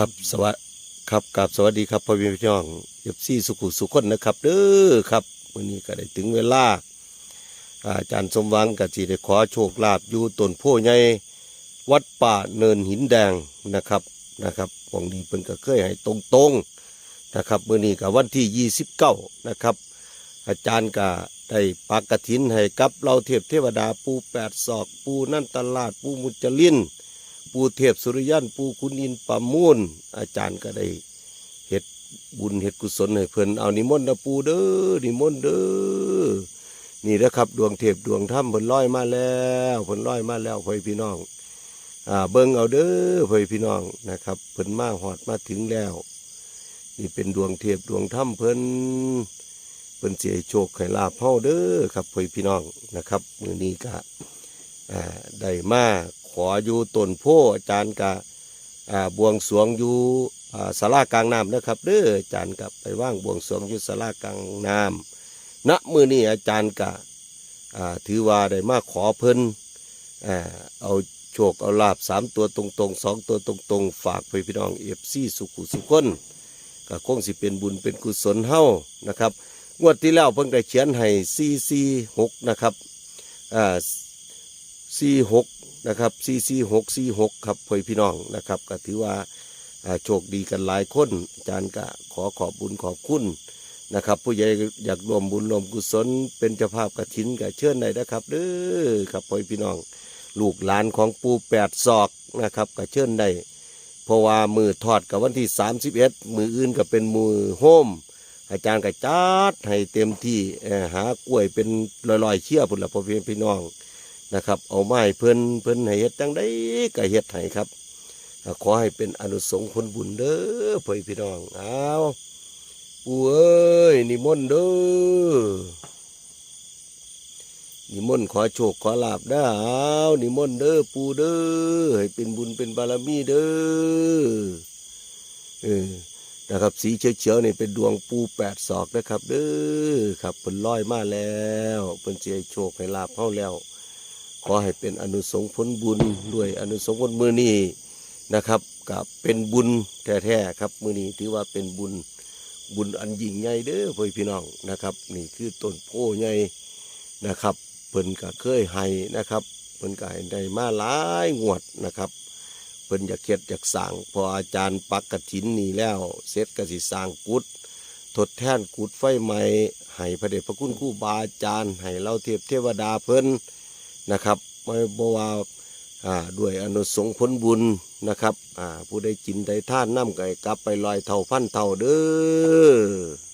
ครับสวัสดครับกับสวัสดีครับพ่อพี่พี่น้องเอฟซีสุขุสุขคนนะครับเด้อครับวันนี้ก็ได้ถึงเวลาอาจารย์สมหวังกับจีได้ขอโชคลาภอยู่ต้นโพใหญ่วัดป่าเนินหินแดงนะครับนะครับของนี้เพิ่นก็เคยให้ตรงๆนะครับเมื้อนี้กับวันที่ 29 นะครับ อาจารย์ก็ได้ปักกระถินให้กับเราเทพเทวดาปูแปดศอกปูนั่นตลาดปูมุจลิน ปูเทพสุริยันปูคุณอินประมูลอาจารย์ก็ได้เฮ็ดบุญเฮ็ดกุศลให้เพิ่นเอานิมนต์นะปูเด้อนิมนต์เด้อนี่นะครับดวงเทพดวงถ้ำเพิ่นลอยมาแล้วเพิ่นลอยมาแล้วพ่อพี่น้องอ่าเบิ่งเอาเด้อพ่อพี่น้องนะครับเพิ่นมาหอดมาถึงแล้ว นี่เป็นดวงเทพดวงถ้ำเพิ่นเพิ่นเสียโชคให้ลาภเฮาเด้อครับพ่อพี่น้องนะครับมื้อนี้ก็อ่าได้มา ขออยู่ต้นโพอาจารย์กะอ่าบวงสวงอยู่อ่าศาลากลางน้ำนะครับเด้ออาจารย์กับไปว่างบวงสวงอยู่ศาลากลางน้ำณมือนี้อาจารย์กะถือว่าได้มาขอเพิ่นเอาโชคเอาลาบสามตัวตรงๆสองตัวตรงๆ ฝากไปพี่น้องเอฟซีสุขุสุขคนก็คงสิเป็นบุญเป็นกุศลเฮานะครับ งวดที่แล้วเพิ่งได้เขียนให้ซีซีหกนะครับอ่าสี่หก นะครับสี่สี่หกสี่หกครับพ่อพี่น้องนะครับ ก็ถือว่าโชคดีกันหลายคนอาจารย์ก็ขอขอบบุญขอบคุณนะครับ ผู้ใหญ่อยากรวมบุญรวมกุศล เป็นเจ้าภาพกระถินก็เชิญได้นะครับเด้อครับพ่อพี่น้อง ลูกหลานของปูแปดศอกนะครับก็เชิญได้เพราะว่ามือทอดกับวันที่สามสิบเอ็ดมืออื่นก็เป็นมือโฮมอาจารย์ก็จัดให้เต็มที่หากล้วยเป็นลอยๆเชี่ยพุ่นละพ่อพี่น้อง นะครับ เอาไม้เพิ่นเพิ่นให้เฮ็ดจังได้ก็เฮ็ดให้ครับ ขอให้เป็นอนุสงส์ผลบุญเด้อพ่อพี่น้องเอาปู่เอ้ยนิมนต์เด้อนิมนต์ขอโชคขอลาบเด้อเอานิมนต์เด้อปู่เด้อให้เป็นบุญเป็นบารมีเด้อเออนะครับสีเขียวๆนี่เป็นดวงปูแปดศอกนะครับเด้อครับเพิ่นลอยมาแล้วเพิ่นสิให้โชคให้ลาบเฮาแล้ว ขอให้เป็นอนุสงส์ผลบุญด้วยอนุสงส์ผลมือนี้นะครับกับเป็นบุญแท้ๆครับมือนี้ถือว่าเป็นบุญบุญอันยิ่งใหญ่เด้อพ่อพี่น้องนะครับ นี่คือต้นโพใหญ่นะครับเพิ่นก็เคยให้นะครับเพิ่นก็ให้ได้มาหลายงวดนะครับเพิ่นอยากเฮ็ดอยากสร้างพออาจารย์ปักกฐินนี่แล้วเสร็จกสิสร้างกุฏทดแทนกุฏไฟใหม่ให้พระเดชพระคุณครูบาอาจารย์ให้เราเทพเทวดาเพิ่น นะครับไม่บ่าว่าด้วยอนุสงค์ผลบุญนะครับผู้ได้กินได้ท่านน้ำไก่กลับไปลอยเท่าพันเท่าเด้อ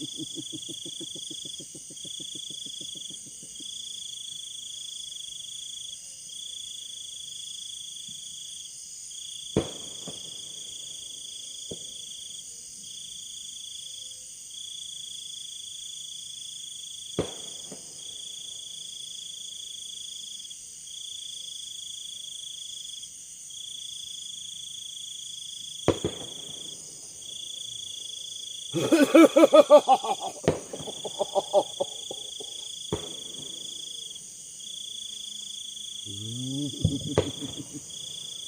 フフフフ。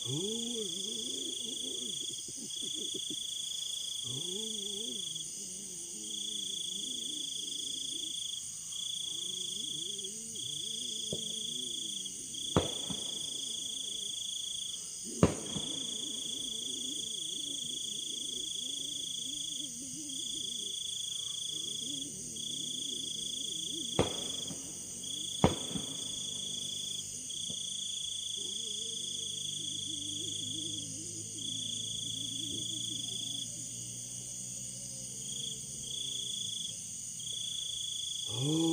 Oh, my God. Whoa!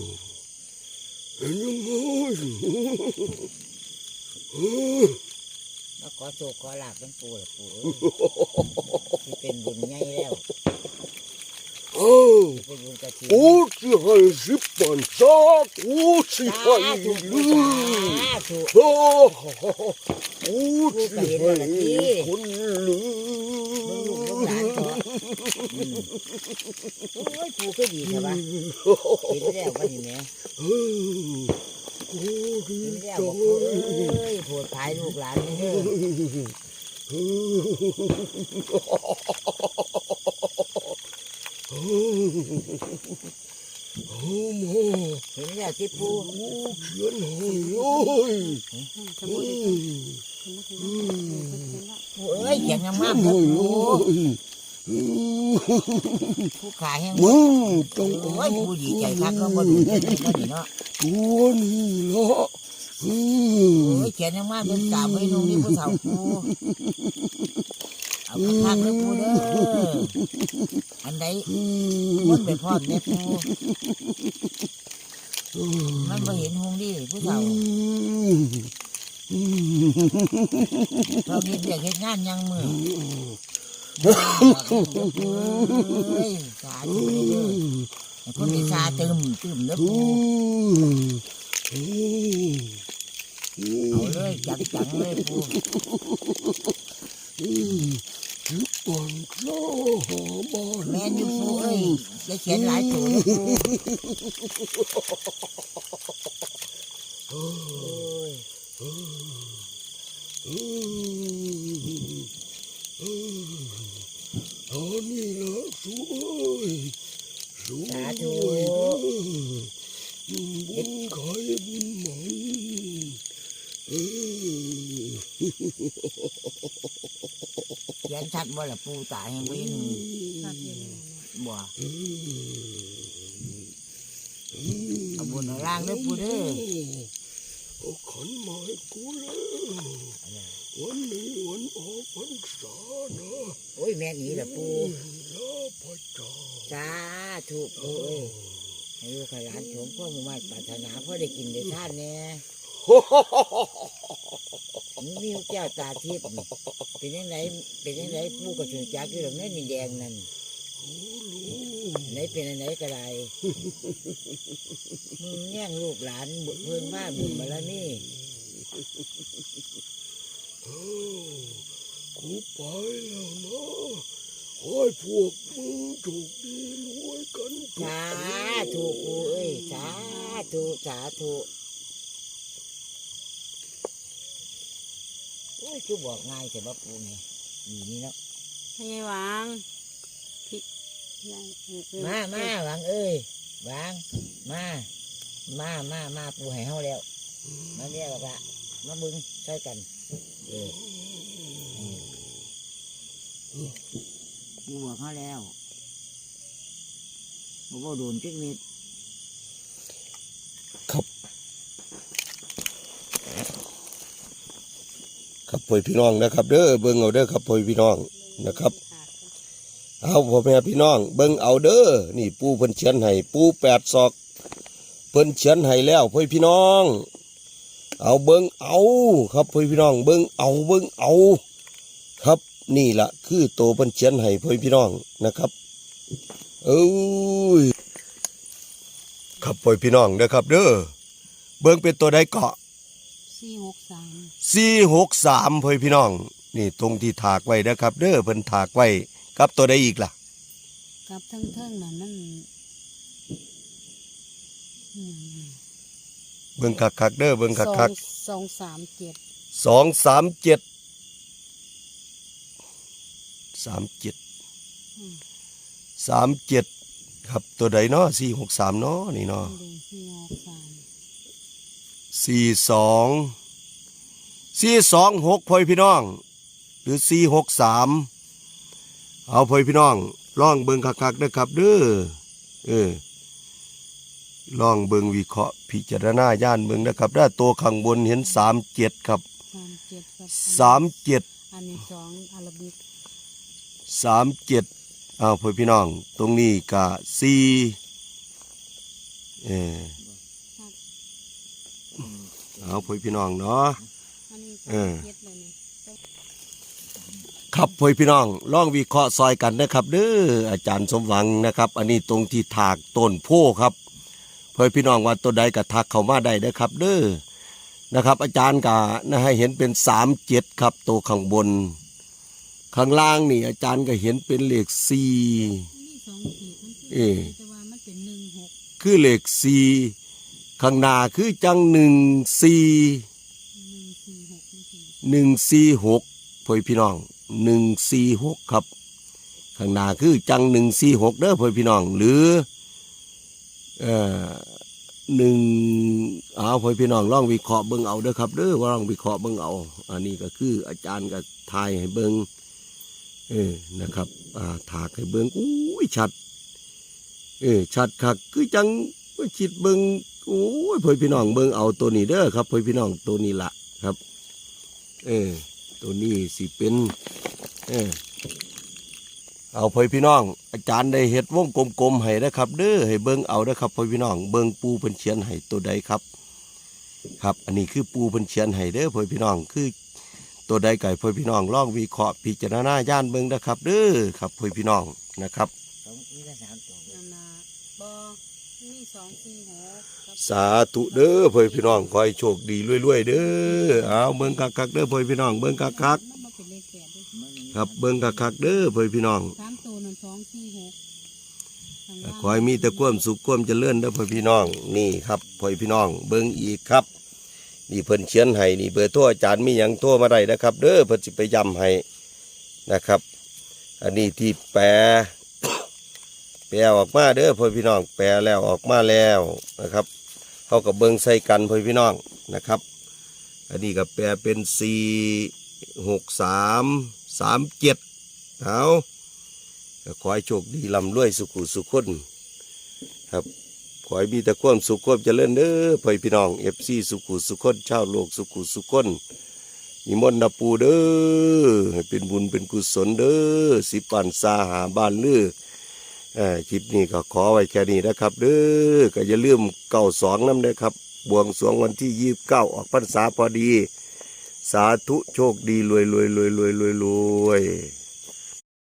ป็นยังไง เออแล้วขอโชคขอลาบเป็นปูละปูเอ้ยที่เป็นบุญใหญ่แล้วเออที่เป็นบุญกระถิ่นกูจะให้สิบปันซากูสิให้สาธุลืปูมสาธุโอ้กูสิให้คนลืมึงลูกมลูกหลานเถอะอืมโอ้ยปูก็ดีใช่ปะเห็นแล้ววันนี้แหม่ เออกูดี เห็นแล้ว ใจ บอกปูเอ้ ยโปวดภายลูกหลานนี่เด้อโอ้โหเห็นแล้วที่ปูกูเขียนให้โอ้ยสมุดอีกสมุดอีกแล้วปูเอ้ยเขียนงามโอ้ๆยเด้อโอ้ปูยผู้ขายแห้งมึงต้องโอ้ยปูดีใจคักก็มาดูเงินนี่ก็ดีเนาะตัวนี้ละอื โอ้มยเขียนยังมากเป็นกาบไว้นุ่งนี่ผู้สาวปูเอาคักๆเลยปูเด้ออันใดอืมันมไปพร้อมเนี่ยปูมันมาเห็นหงดิผู้สาวอืมเราเห็นเด็กเห็นงานยังมือเฮ้ยสาธุเลยเด้อไอ้คนที่ซาตึมตึมเด้ออืปูมอืม เอาเลยจังจังๆเลยปูอืมสิบปันซาหาบ้านแม่นอยู่ปูเอ้ยจะเขียนหลายตัวเลยปูโอ้ย อืมอืมอันนี้ละสวยสวย สาธุ บุญใครบุญมันเออ เขียนชัดบ่ล่ะปูตาแห่งวินบ่เออเออเอาบนเอาล่างเด้อปูเด้อเอาขันไมาให้กูแล้ววันนี้วันออกพรรษานะโอ้ยแม่นอีล่ะปูลาพระเจ้าสาธุปูเอ้ยให้ลูกให้หลานชมพ่อมุ่งมั่นปรารถนาพ่อได้กินได้ทานแน่ มีวิวแก้วตาทิพย์นี่เป็นยังไงเป็นยังไงปูก็ถึงจักอยู่ตรงนั้นนี่แดงนั่นอันไหนเป็นอันไหนก็ได้มึงแย่งลูกหลานบุญเพิ่งมาบุญมาแล้วนี่เออกูไปแล้วนะขอให้พวกมึงโชคดีรวยกันทุกสาคนธุปูเอ้ยสาธุสาธุ โอ้ยคือบอกง่ายแต่ว่าปูนี่ดีนี่เนาะให้ยายวางพี่ยายเออเออมามาหวังเอ้ยวางมามามามาปูให้เฮาแล้วมาเรียกบอกละมาบึงช่วยกันเออปูบอกเขาแล้วบอกว่าโดนจิกนิด ครับพ่อพี่น้องนะครับ เด้อเบิ่งเอาเด้อครับพ่อพี่น้องนะครับเอาพ่อแม่พี่น้อง เบิ่งเอาเด้อนี่ปูเพิ่นเขียนให้ปูแปดศอกเพิ่นเขียนให้แล้วพ่อพี่น้อง เอาเบิ่งเอา ครับพ่อพี่น้อง เบิ่งเอาเบิ่งเอา ครับนี่ละคือโตเพิ่นเขียนให้พ่อพี่น้องนะครับเอ้ยครับพ่อพี่น้องนะครับเด้อเบิ่งเป็นตัวใดเกาะ สี่หกสามสี่หกสามพ่อพี่น้อง นี่ตรงที่ถากไว้นะครับ เด้อเพิ่นถากไว้ครับตัวใดอีกล่ะ กับทั้งเทิงๆนั่นมันอืมเบิ่งคักๆเด้อเบิ่งสอคังกสองสามเจ็ดๆสองสามเจ็ดสามเจ็ดสามเจ็ดครับตัวใดเนาะสี่หกสามเนาะนี่เนาะ เด่นสี่หกสาม สี่สองสี่สองหกพ่อยพี่น้อง หรือสี่หกสามเอาพ่อยพี่น้องล่องเบิงคักๆนะครับเด้อเออล่องเบิงวิเคราะห์พิจารณาย่านเบิงนะครับด้านตัวข้างบนเห็นสามเจ็ดครับสามเจ็ดครับสามเจ็ดอันนี้สองอาราบิกสามเจ็ดเอาพ่อยพี่น้อง ตรงนี้กะสี่เออ เอาพ่อยพี่น้องเนาะอันนี้เอสามอเจ็ดเลยนี่ครับพ่อพี่น้องลองวิเคราะห์ซอยกันนะครับเด้ออาจารย์สมหวังนะครับ อันนี้ตรงที่ถากต้นโพครับพ่อพี่น้องว่าตัวใดก็ทักเข้ามาได้นะครับ เด้อนะครับ อาจารย์ก็นะให้เห็นเป็นสามเจ็ดครับตัวข้างบน ข้างล่างนี่ อาจารย์ก็เห็นเป็นเลขสี่นี่สองขีดมันคือเอ๊ะแต่ว่ามันเป็นหนึ่งหกคือเลขสี่ ข้างหน้าคือจังหนึ่งสี่หนึ่งสี่หกพ่อพี่น้องหนึ่งสี่หกครับ ข้างหน้าคือจังหนึ่งสี่หกเด้อพ่อพี่น้อง หรือเอ่อหนึ่งเอาพ่อพี่น้องลองวิเคราะห์เบิ่งเอาเด้อครับเด้อว่าลองวิเคราะห์เบิ่งเอา อันนี้ก็คืออาจารย์ก็ทายให้เบิ่งเออนะครับ อ่าถากให้เบิ่งอุ้ยชัด เออชัดคักคือจังว่าคิดเบิ่ง โอ้ยพ่อพี่น้องเบิ่งเอาตัวนี้เด้อครับพ่อพี่น้องตัวนี้ละครับ เออตัวนี้สิเป็นเออเอาพ่อพี่น้อง อาจารย์ได้เฮ็ดวงกลมๆให้นะครับ เด้อให้เบิ่งเอาเด้อครับพ่อพี่น้อง เบิ่งปูเพิ่นเขียนให้ตัวใดครับ ครับ อันนี้คือปูเพิ่นเขียนให้เด้อพ่อพี่น้องคือ ตัวใดไก่พ่อพี่น้องลองวิเคราะห์พิจารณาย่านเบิ่งนะครับ เด้อครับพ่อพี่น้องนะครับสองมีแต่สามตัวนะบอ นี่สองสี่หกครับสาธุเด้อพ่อพี่น้องขอให้โชคดีรวยๆเด้อเอาเบิ่งคักๆเด้อพ่อพี่น้องเบิ่งคักมันมาเป็นเลขแปดด้วยๆครับเบิ่งคักๆเด้อพ่อพี่น้องสามตัวนั่นสองสี่หกข้างล่างขอให้มีแต่ความสุขความเจริญเด้อพ่อพี่น้องนี่ครับพ่อพี่น้อง เบิ่งอีกครับนี่เพิ่นเขียนให้นี่เบอร์โทรอาจารย์มีหยังโทรมาได้นะครับ เด้อเพิ่นสิไปย้ำให้นะครับ อันนี้ที่แปล แปลออกมาเด้อพ่อพี่น้อง แปลแล้วออกมาแล้วนะครับเขากับเบิงใส่กันพ่อพี่น้องนะครับ อันนี้ก็แปลเป็นสี่หกสามสามเจ็ดเอาก็ขอให้โชคดีลำรวยสุขุสุขคนครับขอให้มีแต่ความสุขความเจริญเด้อพ่อพี่น้องเอฟซีสุขุสุขคนชาวโลกสุขุสุขคนนิมนต์นาปูเด้อให้เป็นบุญเป็นกุศลเด้อสิปันสาหาบ้านเลือ คลิปนี้ก็ขอไว้แค่นี้นะครับเด้อก็อย่าลืมเก้าสองน้ำเด้ครับ บวงสรวงวันที่ยี่สิบเก้าออกพรรษาพอดี สาธุโชคดีรวยรวยรวยรวยรวยรวย